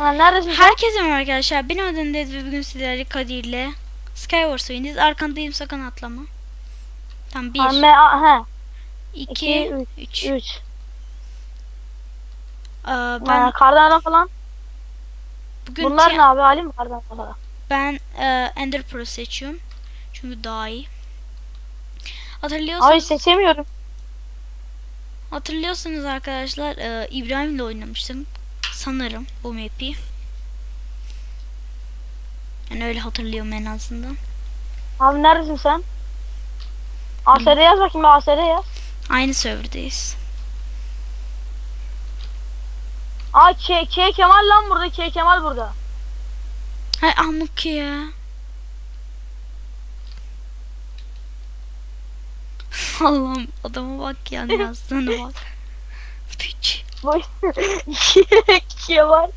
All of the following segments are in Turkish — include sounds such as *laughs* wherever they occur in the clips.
Ha, neredesin sen? Herkese merhaba arkadaşlar. Benim adım Ded ve bugün sizlerle Kadir'le Skywars oynayacağız. Arkandayım sakın atlama. Tam 1, Ha, me- a- he. 2, iki, 3. 3. Ben Ben... Kardan adam falan. bugün Bunlar ne abi? Ali mi kardan adam falan? ben e, Ender Pro seçiyorum. Çünkü daha iyi. Hatırlıyorsanız, Abi seçemiyorum. hatırlıyorsanız arkadaşlar e, İbrahim'le oynamıştım. Sanırım bu map'i. Yani öyle hatırlıyorum en azından. Abi neredesin sen? ASR yaz bakayım ASR yaz. Aynı serverdeyiz. Aa K, K Kemal lan burada. K Kemal burada. Hay amık ya. *laughs* Allah'ım adama bak ya yazdığına bak. *laughs* Piç. K *laughs* Kemal.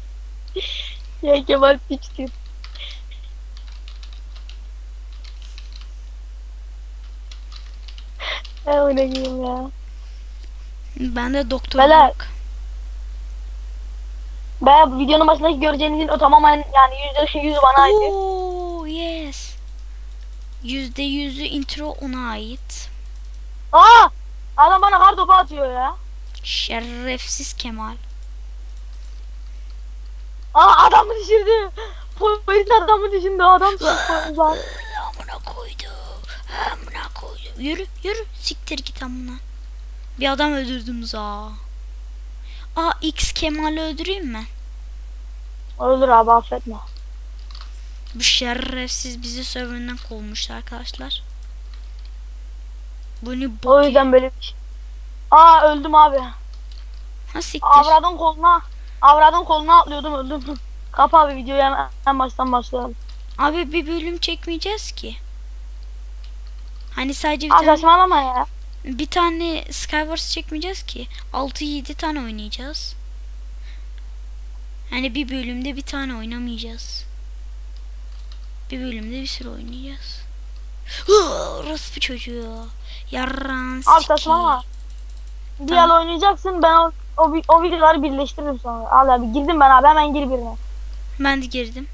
K Kemal piçtir. Ben giyeyim ya. Ben de doktor Bela-. Ben videonun başındaki göreceğinizin o tamamen yani yüzde yüzü bana ait. Oo yes. Yüzde yüzü intro ona ait. Aa! Adam bana kar topu atıyor ya. Şerefsiz Kemal. Aa adamı düşürdü. Polis adamı düşürdü. Adam lan. *gasps* Amına koydu. Amına koydu. Yürü yürü siktir git amına. Bir adam öldürdüm za. Aa X Kemal'i öldüreyim mi? Olur abi affetme. Bu şerefsiz bizi serverından kovmuştu arkadaşlar. Bunu O yüzden böyle bir şey. Aa öldüm abi. ha siktir. Avradın koluna. Avradın koluna atlıyordum öldüm. Kapa abi videoyu hemen, en baştan başlayalım. Abi bir bölüm çekmeyeceğiz ki. Hani sadece bir Aa tane, saçmalama ya. bir tane Skywars çekmeyeceğiz ki. 6-7 tane oynayacağız. Hani bir bölümde bir tane oynamayacağız. Bir bölümde bir sürü oynayacağız. Orası çocuğu. Yarran Abi saçmalama. Diğer oynayacaksın ben o, o, o videoları birleştiririm sonra. Al abi girdim ben abi hemen gir birine. Ben de girdim.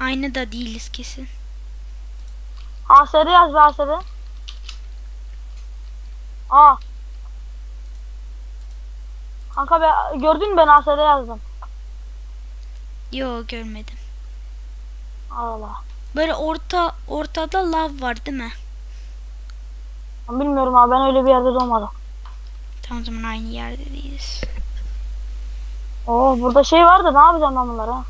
Aynı da değiliz kesin. ASR yaz be ASR. Aa. Kanka be, gördün mü ben ASR yazdım. Yo görmedim. Allah. Böyle orta ortada lav var değil mi? Bilmiyorum abi ben öyle bir yerde doğmadım. Tamam o zaman aynı yerde değiliz. Oo burada şey vardı ne yapacağım ben bunları ha?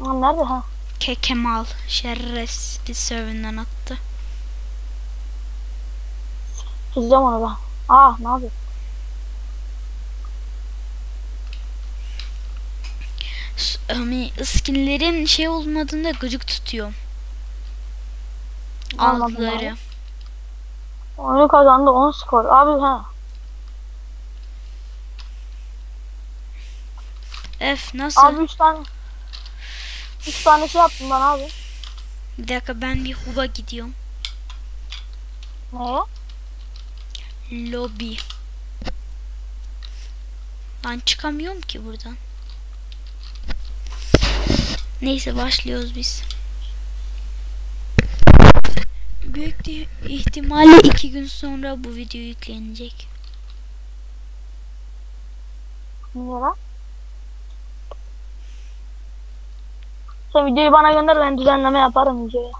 Lan nerede ha? Ke Kemal şerefsiz serverından attı. Çizeceğim onu ben. Aa ne yapıyor? Hani skinlerin şey olmadığında gıcık tutuyor. Anladım Altları. Oyunu kazandı 10 skor. Abi ha. F nasıl? Abi 3 tane 3 tane şey yaptım ben abi. Bir dakika ben bir huba gidiyorum. Neye? Lobby. Ben çıkamıyorum ki buradan. Neyse başlıyoruz biz. Büyük ihtimalle iki gün sonra bu video yüklenecek. Niye lan? Sen videoyu bana gönder ben düzenleme yaparım videoya.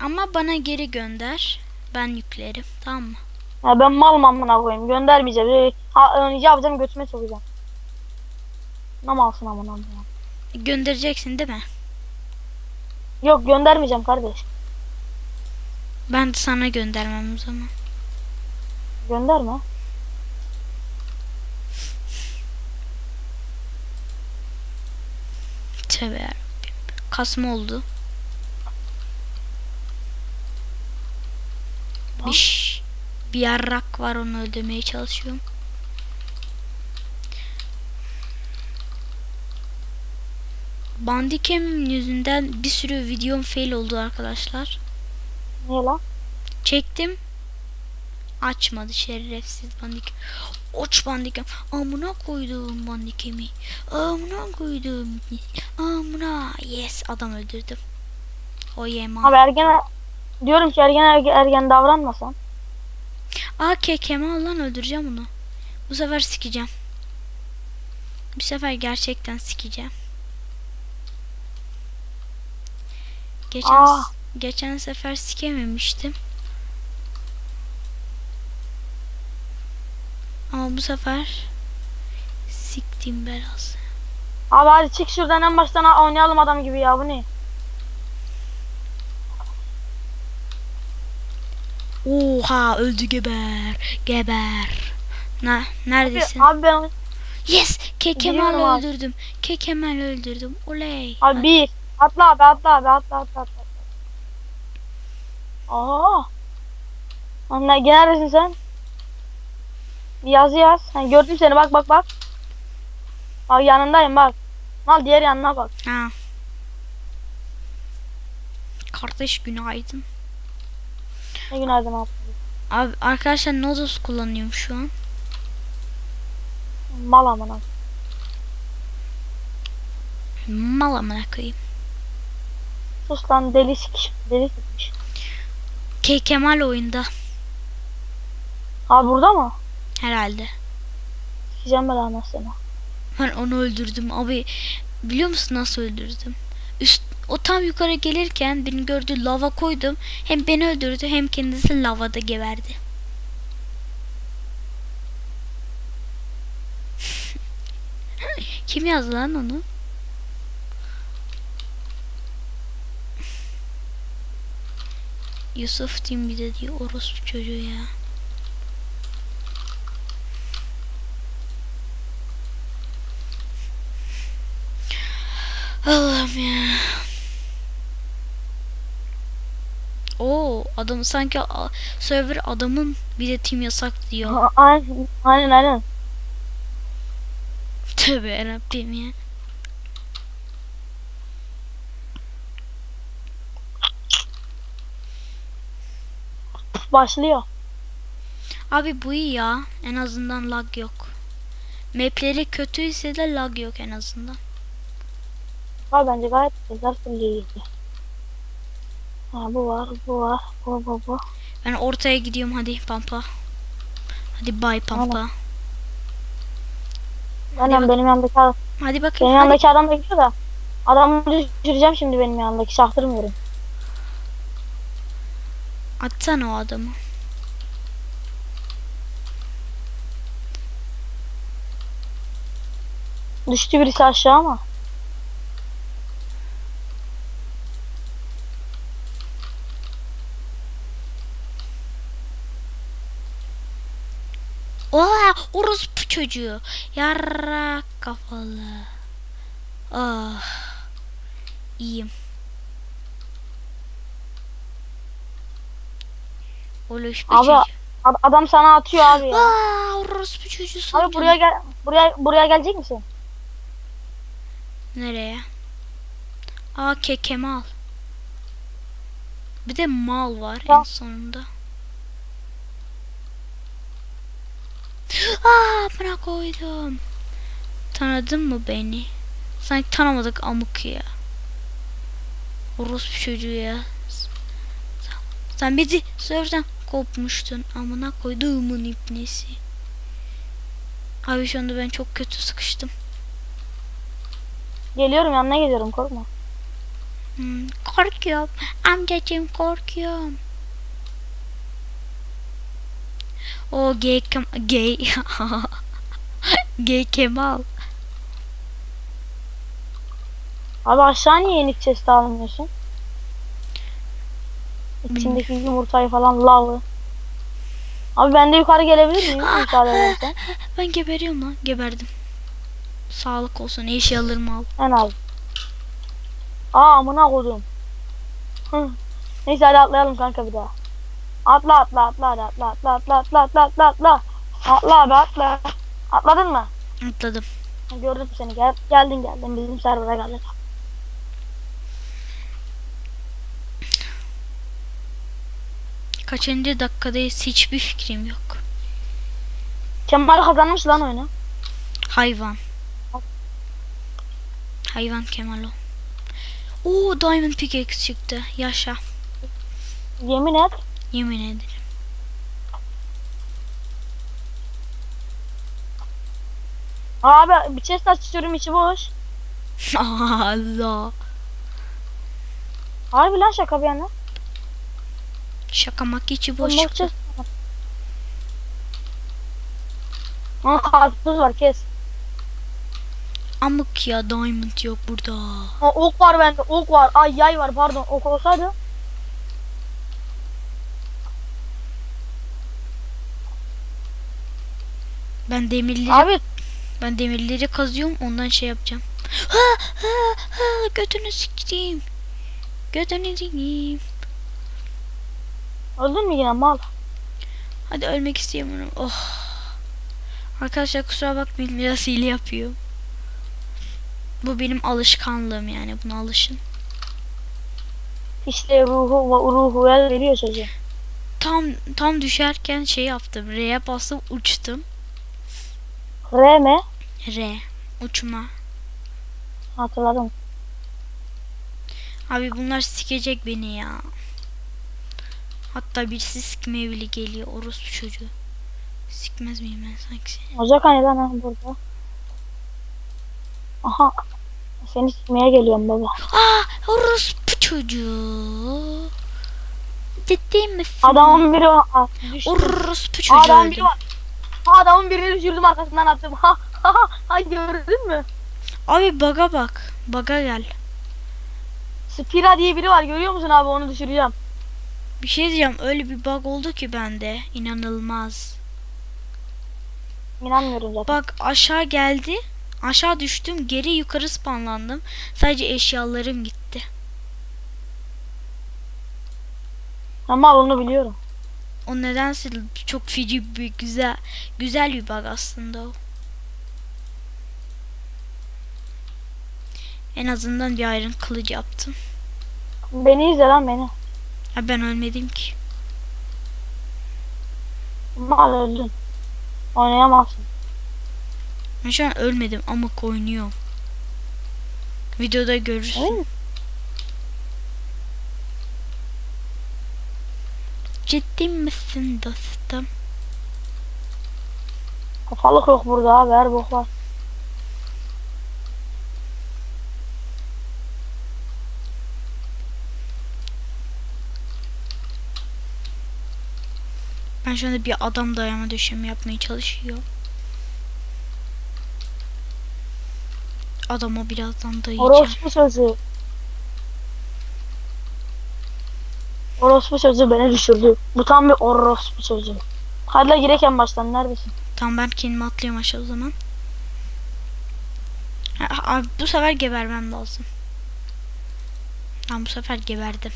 Ama bana geri gönder. Ben yüklerim. Tamam mı? Ya ben mal amına koyayım göndermeyeceğim. Ee, Ha, yapacağım götüme sokacağım. Ne malsın amına koyayım. Göndereceksin değil mi? Yok göndermeyeceğim kardeş. Ben sana göndermem o zaman. Gönderme. Tövbe yarabbim. Kasma oldu. Bir, bir yarrak var onu öldürmeye çalışıyorum. Bandicam'in yüzünden bir sürü videom fail oldu arkadaşlar. Niye lan? Çektim. Açmadı şerefsiz bandik. Oç bandikem. Amına koydum bandikemi. Amına koydum. Amına. Yes adam öldürdüm. O yema. Abi ergen diyorum ki ergen ergen, ergen davranmasan. Aa kekeme lan öldüreceğim onu. Bu sefer sikeceğim. Bu sefer gerçekten sikeceğim. Geçen Aa. Geçen sefer sikememiştim. Ama bu sefer siktim belası. Abi hadi çık şuradan en baştan oynayalım adam gibi ya bu ne? Oha öldü geber. Geber. Ne Abi, neredesin? abi ben Yes! Kekemal abi. öldürdüm. Kekemal öldürdüm. Oley. abi bir atla abi atla abi atla atla atla. Aa. Anne neredesin sen? Bir yazı yaz. Ha, gördüm seni bak bak bak. Bak yanındayım bak. Al diğer yanına bak. Ha. Kardeş günaydın. Ne günaydın abi. Abi arkadaşlar Nodos kullanıyorum şu an. Mal amına. Mal amına koyayım. Sus lan deli sikiş. Deli sikmiş. Ke Kemal oyunda Abi burada mı? herhalde. Sikeceğim ben seni. Ben onu öldürdüm abi. Biliyor musun nasıl öldürdüm? Üst o tam yukarı gelirken beni gördü lava koydum. Hem beni öldürdü hem kendisi lavada geberdi. *laughs* Kim yazdı lan onu? Yusuf diyeyim bir de diyor orospu çocuğu ya. Allah'ım ya. Oo adam sanki server adamın bir de team yasak diyor. Aynen aynen. Tövbe yarabbim ya. Başlıyor. Abi bu iyi ya. En azından lag yok. Mapleri kötüyse de lag yok en azından. Abi bence gayet güzel fulleyici. Ha bu var, bu var, bu bu bu. Ben ortaya gidiyorum hadi pampa. Hadi bay pampa. Aynen benim yanımdaki adam, Hadi benim bakayım. Hadi. yanımdaki adam da gidiyor da. Adamı düşüreceğim şimdi benim yanımdaki çaktırmıyorum. Atsana o adamı. Düştü birisi aşağı ama. Oha orospu çocuğu. Yarrak kafalı. Ah. İyiyim. Orospu Abi, çocuğu. Ad- adam sana atıyor abi ya. Aa, orospu çocuğu Abi sandım. buraya gel buraya buraya gelecek misin? Nereye? Aa ke Kemal. Bir de mal var en Ya. sonunda. Aa bana koydum. Tanıdın mı beni? Sanki tanımadık amık ya. Orospu çocuğu ya. Sen, bizi sözden kopmuştun. Amına koyduğumun ipnesi. Abi şu anda ben çok kötü sıkıştım. Geliyorum yanına geliyorum korkma. Hmm, korkuyorum. Amcacığım korkuyorum. O gay kem gay *laughs* gay Kemal. Abi aşağı niye yenik chest almıyorsun? İçindeki yumurtayı falan lavı. Abi ben de yukarı gelebilir miyim müsaade edersen? *laughs* Ben geberiyorum lan. Geberdim. Sağlık olsun. Eşyalarımı al. En az. Aa amına koydum. Neyse hadi atlayalım kanka bir daha. Atla atla atla hadi atla atla atla atla atla atla atla. Atla abi atla. Atladın mı? Atladım. Gördüm seni gel, geldin geldin bizim servera geldin. Kaçıncı dakikadayız hiçbir fikrim yok. Kemal kazanmış lan oyunu. Hayvan. Hayvan Kemal o. Oo Diamond Pickaxe çıktı. Yaşa. Yemin et. Yemin ederim. Abi bir chest açıyorum içi boş. *laughs* Allah. Harbi lan şaka bir yana. Şaka makyajı boş Boş çıktı. chest. Aa karpuz var kes. Amık ya Diamond yok burada. Aa, ok var bende ok var. Ay yay var pardon ok olsaydı. Ben demirleri Abi ben demirleri kazıyorum ondan şey yapacağım. Ha ha ha götünü sikeyim. Götünü sikeyim. Öldün mü yine mal? Hadi ölmek istemiyorum. Oh. Arkadaşlar kusura bakmayın biraz hile yapıyor. Bu benim alışkanlığım yani buna alışın. İşte ruhu ruhu el veriyor çocuğu. Tam tam düşerken şey yaptım. R'ye basıp uçtum. R mi? R. Uçma. Hatırladım. Abi bunlar sikecek beni ya. Hatta birisi sikmeye bile geliyor. Orospu çocuğu. Sikmez miyim ben sanki seni? Ocak hani lan ha burada. Aha. Seni sikmeye geliyorum baba. Aa orospu çocuğu. Ciddi misin? Adamın biri düştü. Orospu çocuğu Adamın biri var. Adamın birini düşürdüm arkasından attım. Ha ha. ha gördün mü? Abi baga bak. Baga gel. Spira diye biri var görüyor musun abi onu düşüreceğim. Bir şey diyeceğim. Öyle bir bug oldu ki bende. İnanılmaz. İnanmıyorum zaten. Bak aşağı geldi. Aşağı düştüm. Geri yukarı spawnlandım. Sadece eşyalarım gitti. Ama onu biliyorum. O nedense çok feci bir güzel güzel bir bug aslında o. En azından bir iron kılıç yaptım. Beni izle lan beni. Ha ben ölmedim ki. Mal öldün. Oynayamazsın. Ben şu an ölmedim ama oynuyorum. Videoda görürsün. Ciddi misin dostum? Kafalık yok burada her bok var. Ben şu anda bir adam dayama döşemi yapmaya çalışıyorum. Adama birazdan dayayacağım. Orospu sözü. Orospu sözü beni düşürdü. Bu tam bir orospu sözü. Hadi la gireken baştan neredesin? Tamam ben kendimi atlıyorum aşağı o zaman. Ha, Abi bu sefer gebermem lazım. Ben bu sefer geberdim.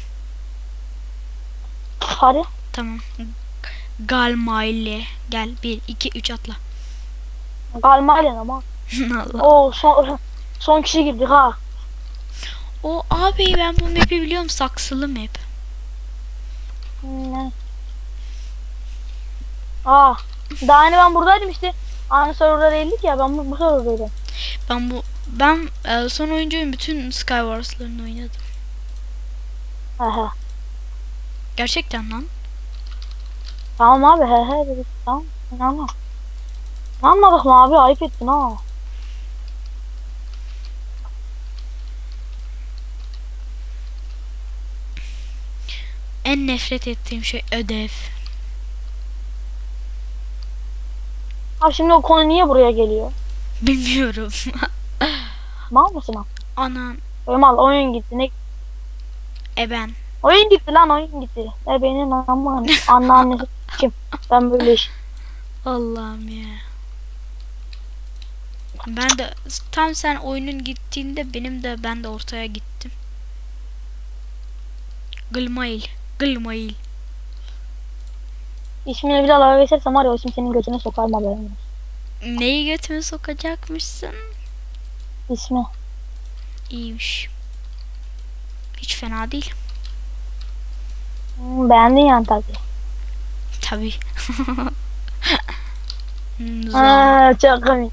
Hadi. Tamam. Galmaile. Gel 1 2 3 atla. *laughs* Galmayla ama. Allah. Oo son, son kişi girdik ha. O abi ben bu map'i biliyorum saksılı map. Hmm. Aa. Daha yeni ben buradaydım işte. Aynı serverda değildik ya ben bu, bu serverdaydım. Ben bu ben e, son oyuncuyum bütün Skywars'larını oynadım. He. Gerçekten lan. Tamam abi he he dedik tamam. İnanma. İnanmadık mı abi ayıp ettin ha. En nefret ettiğim şey ödev. Abi şimdi o konu niye buraya geliyor? Bilmiyorum. *laughs* Mal mısın? Anan Öyle mal oyun gitti. Ne? e ben. Oyun gitti lan oyun gitti. E benim aman anneannesi kim? Ben böyle iş. Allah'ım ya. Ben de tam sen oyunun gittiğinde benim de ben de ortaya gittim. Gılmail. Gılmail. İsmini bir daha dalga geçersem var ya o isim senin götüne sokarım haberin olsun. Neyi götüme sokacakmışsın? İsmi. İyiymiş. Hiç fena değil. Hmm, beğendin yani tabii. Tabii. *laughs* Hmm. Ha, çok komik.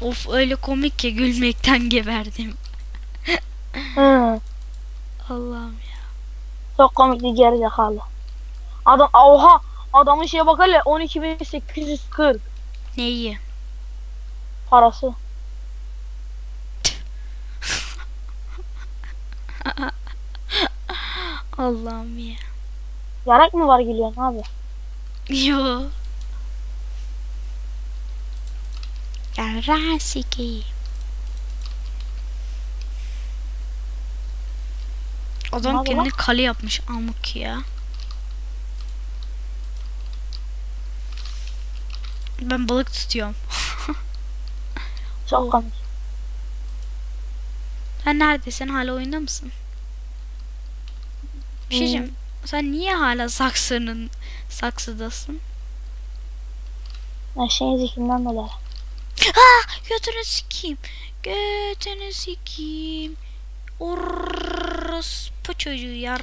Of öyle komik ki gülmekten geberdim. Hı. Allah'ım ya. Çok komikti gerizekalı. Adam oha adamın şeye bak hele 12.840 Neyi? parası. Allah'ım ya. Yarak mı var gülüyorsun abi? Yo. Yarrağı sikeyim. Adam Abi kendine kale yapmış amık ya. Ben balık tutuyorum. Çok komik. Sen neredesin? Hala oyunda mısın? Bir şey diyeceğim. Sen niye hala saksının saksıdasın? Ben şeyin zikrinden dolayı. Ah! Götünü sikeyim. Götünü sikeyim. Orospu çocuğu yar.